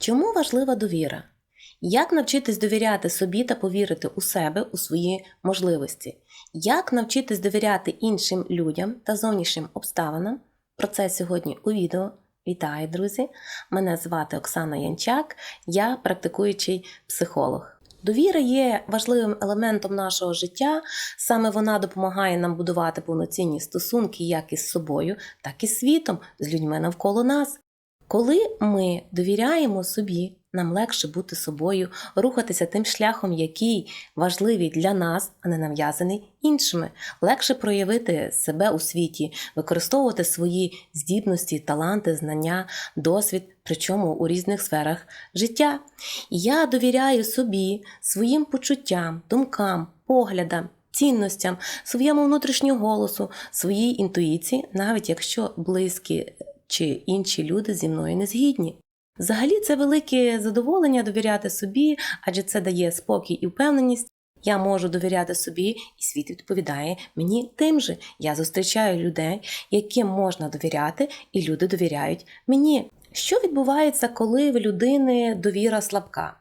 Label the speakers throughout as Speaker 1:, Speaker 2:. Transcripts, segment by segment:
Speaker 1: Чому важлива довіра? Як навчитись довіряти собі та повірити у себе, у свої можливості? Як навчитись довіряти іншим людям та зовнішнім обставинам? Про це сьогодні у відео. Вітаю, друзі! Мене звати Оксана Янчак, я практикуючий психолог. Довіра є важливим елементом нашого життя. Саме вона допомагає нам будувати повноцінні стосунки як із собою, так і з світом, з людьми навколо нас. Коли ми довіряємо собі, нам легше бути собою, рухатися тим шляхом, який важливий для нас, а не нав'язаний іншими, легше проявити себе у світі, використовувати свої здібності, таланти, знання, досвід, причому у різних сферах життя. Я довіряю собі, своїм почуттям, думкам, поглядам. Цінностям, своєму внутрішньому голосу, своїй інтуїції, навіть якщо близькі чи інші люди зі мною не згідні. Взагалі, це велике задоволення довіряти собі, адже це дає спокій і впевненість. Я можу довіряти собі, і світ відповідає мені тим же. Я зустрічаю людей, яким можна довіряти, і люди довіряють мені. Що відбувається, коли в людини довіра слабка?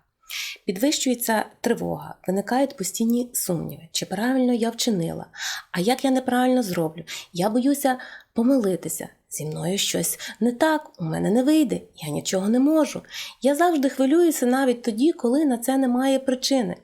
Speaker 1: Підвищується тривога, виникають постійні сумніви, чи правильно я вчинила, а як я неправильно зроблю. Я боюся помилитися. Зі мною щось не так, у мене не вийде, я нічого не можу. Я завжди хвилююся навіть тоді, коли на це немає причини.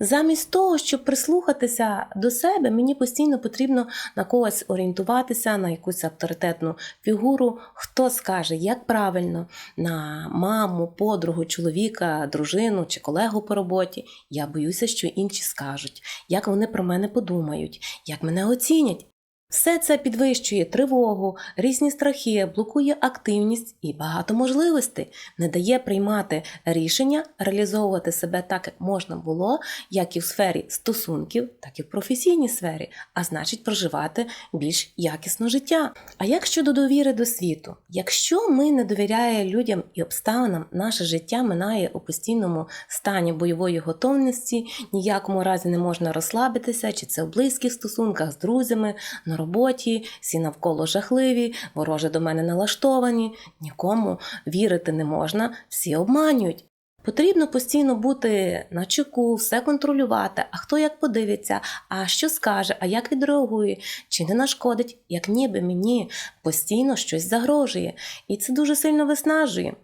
Speaker 1: Замість того, щоб прислухатися до себе, мені постійно потрібно на когось орієнтуватися, на якусь авторитетну фігуру, хто скаже, як правильно, на маму, подругу, чоловіка, дружину чи колегу по роботі. Я боюся, що інші скажуть, як вони про мене подумають, як мене оцінять. Все це підвищує тривогу, різні страхи, блокує активність і багато можливостей, не дає приймати рішення, реалізовувати себе так, як можна було, як і в сфері стосунків, так і в професійній сфері, а значить проживати більш якісно життя. А як щодо довіри до світу? Якщо ми не довіряємо людям і обставинам, наше життя минає у постійному стані бойової готовності, ніякому разі не можна розслабитися, чи це в близьких стосунках з друзями. Роботі, всі навколо жахливі, вороже до мене налаштовані, нікому вірити не можна, всі обманюють. Потрібно постійно бути на чеку, все контролювати, а хто як подивиться, а що скаже, а як відреагує, чи не нашкодить, як ніби мені постійно щось загрожує. І це дуже сильно виснажує.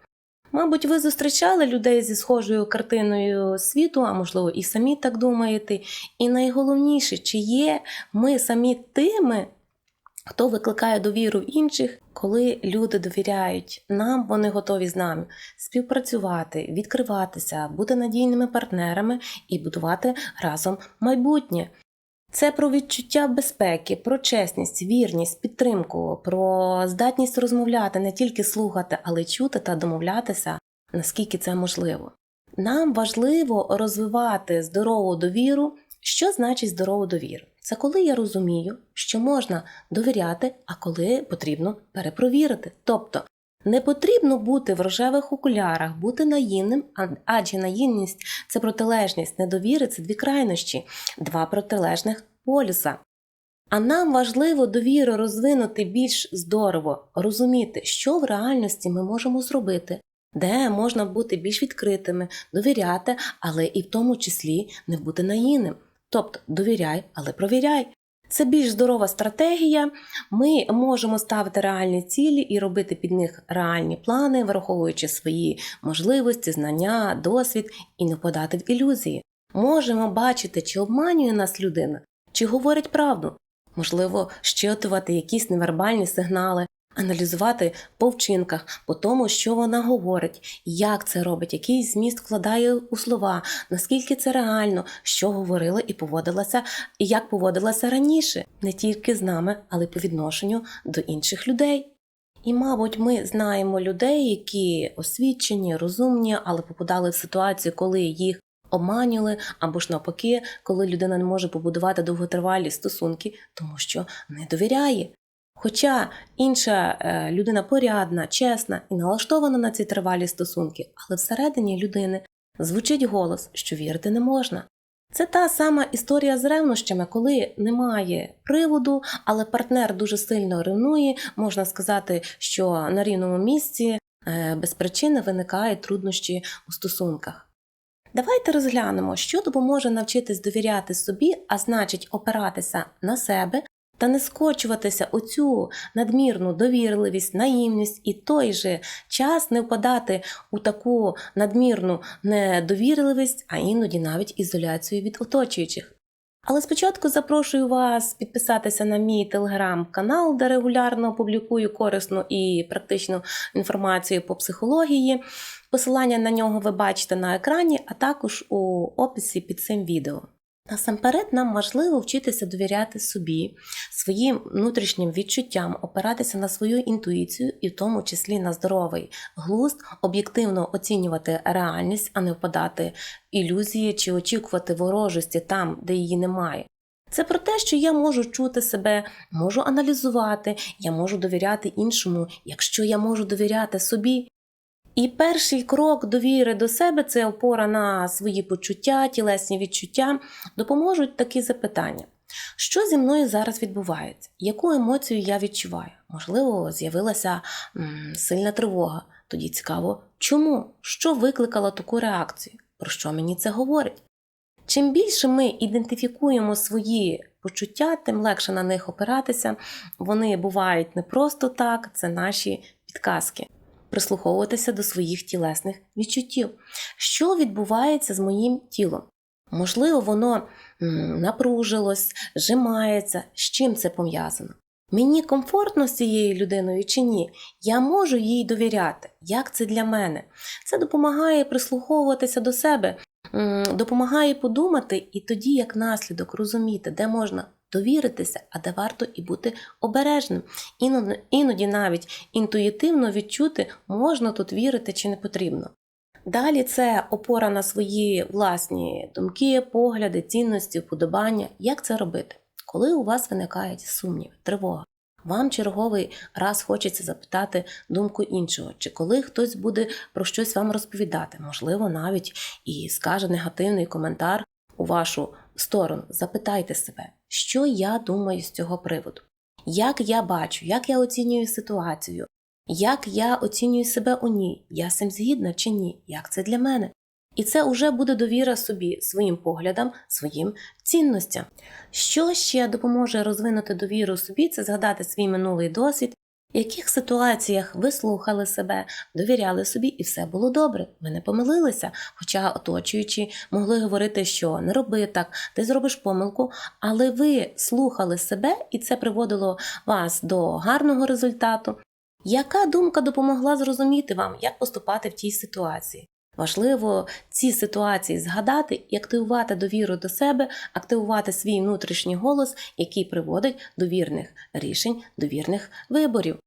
Speaker 1: Мабуть, ви зустрічали людей зі схожою картиною світу, а можливо, і самі так думаєте. І найголовніше, чи є ми самі тими, хто викликає довіру в інших, коли люди довіряють нам, вони готові з нами співпрацювати, відкриватися, бути надійними партнерами і будувати разом майбутнє. Це про відчуття безпеки, про чесність, вірність, підтримку, про здатність розмовляти, не тільки слухати, але й чути та домовлятися, наскільки це можливо. Нам важливо розвивати здорову довіру. Що значить здорову довіру? Це коли я розумію, що можна довіряти, а коли потрібно перепровірити. Тобто не потрібно бути в рожевих окулярах, бути наївним, адже наївність це протилежність, недовіри це дві крайнощі, два протилежних полюса. А нам важливо довіру розвинути більш здорово, розуміти, що в реальності ми можемо зробити, де можна бути більш відкритими, довіряти, але і в тому числі не бути наївним. Тобто довіряй, але провіряй. Це більш здорова стратегія. Ми можемо ставити реальні цілі і робити під них реальні плани, враховуючи свої можливості, знання, досвід і не впадати в ілюзії. Можемо бачити, чи обманює нас людина, чи говорить правду. Можливо, щитувати якісь невербальні сигнали, аналізувати по вчинках, по тому, що вона говорить, як це робить, який зміст вкладає у слова, наскільки це реально, що говорила і поводилася, і як поводилася раніше, не тільки з нами, але й по відношенню до інших людей. І, мабуть, ми знаємо людей, які освічені, розумні, але попадали в ситуацію, коли їх обманювали, або ж навпаки, коли людина не може побудувати довготривалі стосунки, тому що не довіряє. Хоча інша е, людина порядна, чесна і налаштована на ці тривалі стосунки, але всередині людини звучить голос, що вірити не можна. Це та сама історія з ревнощами, коли немає приводу, але партнер дуже сильно ревнує, можна сказати, що на рівному місці е, без причини виникають труднощі у стосунках. Давайте розглянемо, що допоможе навчитись довіряти собі, а значить опиратися на себе та не скочуватися у цю надмірну довірливість, наївність і той же час не впадати у таку надмірну недовірливість, а іноді навіть ізоляцію від оточуючих. Але спочатку запрошую вас підписатися на мій телеграм-канал, де регулярно публікую корисну і практичну інформацію по психології. Посилання на нього ви бачите на екрані, а також у описі під цим відео. Насамперед, нам важливо вчитися довіряти собі, своїм внутрішнім відчуттям, опиратися на свою інтуїцію і в тому числі на здоровий глузд, об'єктивно оцінювати реальність, а не впадати ілюзії чи очікувати ворожості там, де її немає. Це про те, що я можу чути себе, можу аналізувати, я можу довіряти іншому, якщо я можу довіряти собі. І перший крок довіри до себе це опора на свої почуття, тілесні відчуття, допоможуть такі запитання. Що зі мною зараз відбувається? Яку емоцію я відчуваю? Можливо, з'явилася сильна тривога. Тоді цікаво, чому? Що викликало таку реакцію? Про що мені це говорить? Чим більше ми ідентифікуємо свої почуття, тим легше на них опиратися. Вони бувають не просто так, це наші підказки. Прислуховуватися до своїх тілесних відчуттів. Що відбувається з моїм тілом? Можливо, воно напружилось, зжимається. З чим це пов'язано? Мені комфортно з цією людиною чи ні? Я можу їй довіряти. Як це для мене? Це допомагає прислуховуватися до себе, допомагає подумати і тоді, як наслідок, розуміти, де можна довіритися, а де варто і бути обережним. Іноді, навіть інтуїтивно відчути, можна тут вірити чи не потрібно. Далі це опора на свої власні думки, погляди, цінності, вподобання. Як це робити? Коли у вас виникають сумніви, тривога, вам черговий раз хочеться запитати думку іншого, чи коли хтось буде про щось вам розповідати, можливо, навіть і скаже негативний коментар у вашу сторону. Запитайте себе, що я думаю з цього приводу, як я бачу, як я оцінюю ситуацію, як я оцінюю себе у ній, я з цим згідна чи ні, як це для мене. І це вже буде довіра собі, своїм поглядам, своїм цінностям. Що ще допоможе розвинути довіру собі, це згадати свій минулий досвід, в яких ситуаціях ви слухали себе, довіряли собі, і все було добре. Ви не помилилися. Хоча оточуючі могли говорити, що не роби так, ти зробиш помилку, але ви слухали себе, і це приводило вас до гарного результату. Яка думка допомогла зрозуміти вам, як поступати в тій ситуації? Важливо ці ситуації згадати і активувати довіру до себе, активувати свій внутрішній голос, який приводить до вірних рішень, до вірних виборів.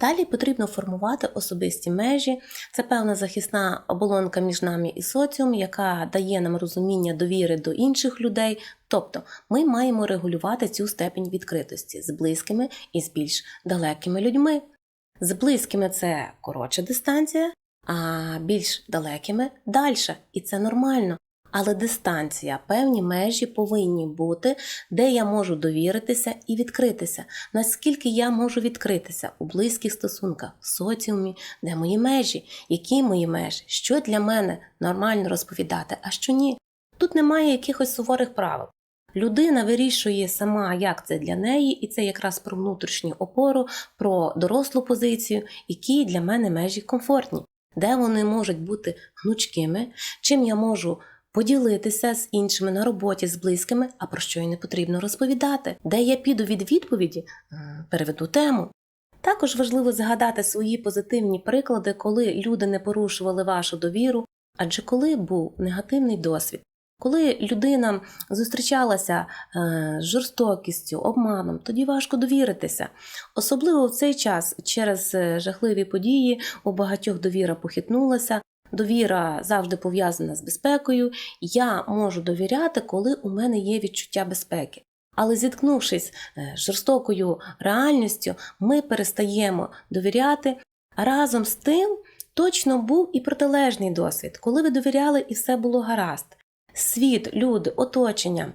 Speaker 1: Далі потрібно формувати особисті межі. Це певна захисна оболонка між нами і соціум, яка дає нам розуміння довіри до інших людей. Тобто ми маємо регулювати цю степень відкритості з близькими і з більш далекими людьми. З близькими це коротша дистанція, більш далекими дальше. І це нормально. Але дистанція, певні межі повинні бути, де я можу довіритися і відкритися. Наскільки я можу відкритися у близьких стосунках, в соціумі, де мої межі, які мої межі, що для мене нормально розповідати, а що ні. Тут немає якихось суворих правил. Людина вирішує сама, як це для неї, і це якраз про внутрішню опору, про дорослу позицію, які для мене межі комфортні, де вони можуть бути гнучкими, чим я можу поділитися з іншими на роботі, з близькими, а про що й не потрібно розповідати, де я піду від відповіді, переведу тему. Також важливо згадати свої позитивні приклади, коли люди не порушували вашу довіру, адже коли був негативний досвід. Коли людина зустрічалася е, з жорстокістю, обманом, тоді важко довіритися. Особливо в цей час через е, жахливі події у багатьох довіра похитнулася. Довіра завжди пов'язана з безпекою. Я можу довіряти, коли у мене є відчуття безпеки. Але зіткнувшись е, з жорстокою реальністю, ми перестаємо довіряти. Разом з тим точно був і протилежний досвід, коли ви довіряли і все було гаразд. Світ, люди, оточення,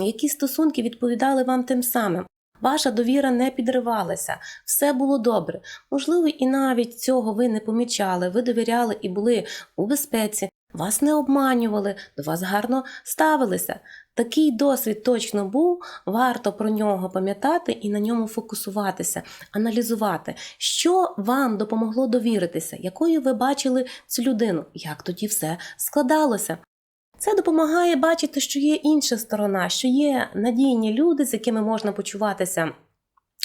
Speaker 1: які стосунки відповідали вам тим самим. Ваша довіра не підривалася, все було добре. Можливо, і навіть цього ви не помічали, ви довіряли і були у безпеці, вас не обманювали, до вас гарно ставилися. Такий досвід точно був, варто про нього пам'ятати і на ньому фокусуватися, аналізувати, що вам допомогло довіритися, якою ви бачили цю людину, як тоді все складалося. Це допомагає бачити, що є інша сторона, що є надійні люди, з якими можна почуватися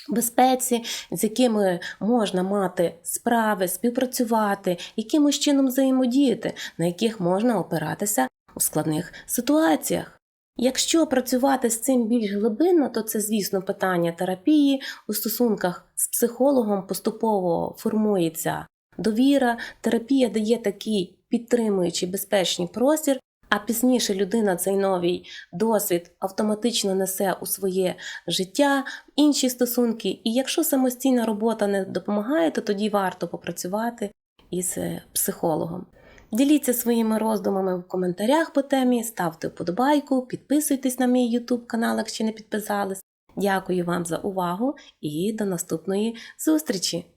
Speaker 1: безпеці, з якими можна мати справи, співпрацювати, якимось чином взаємодіяти, на яких можна опиратися у складних ситуаціях. Якщо працювати з цим більш глибинно, то це, звісно, питання терапії у стосунках з психологом поступово формується довіра. Терапія дає такий підтримуючий безпечний простір, а пізніше людина цей новий досвід автоматично несе у своє життя, інші стосунки. І якщо самостійна робота не допомагає, то тоді варто попрацювати із е, психологом. Діліться своїми роздумами в коментарях по темі, ставте вподобайку, підписуйтесь на мій YouTube канал, якщо не підписались. Дякую вам за увагу і до наступної зустрічі!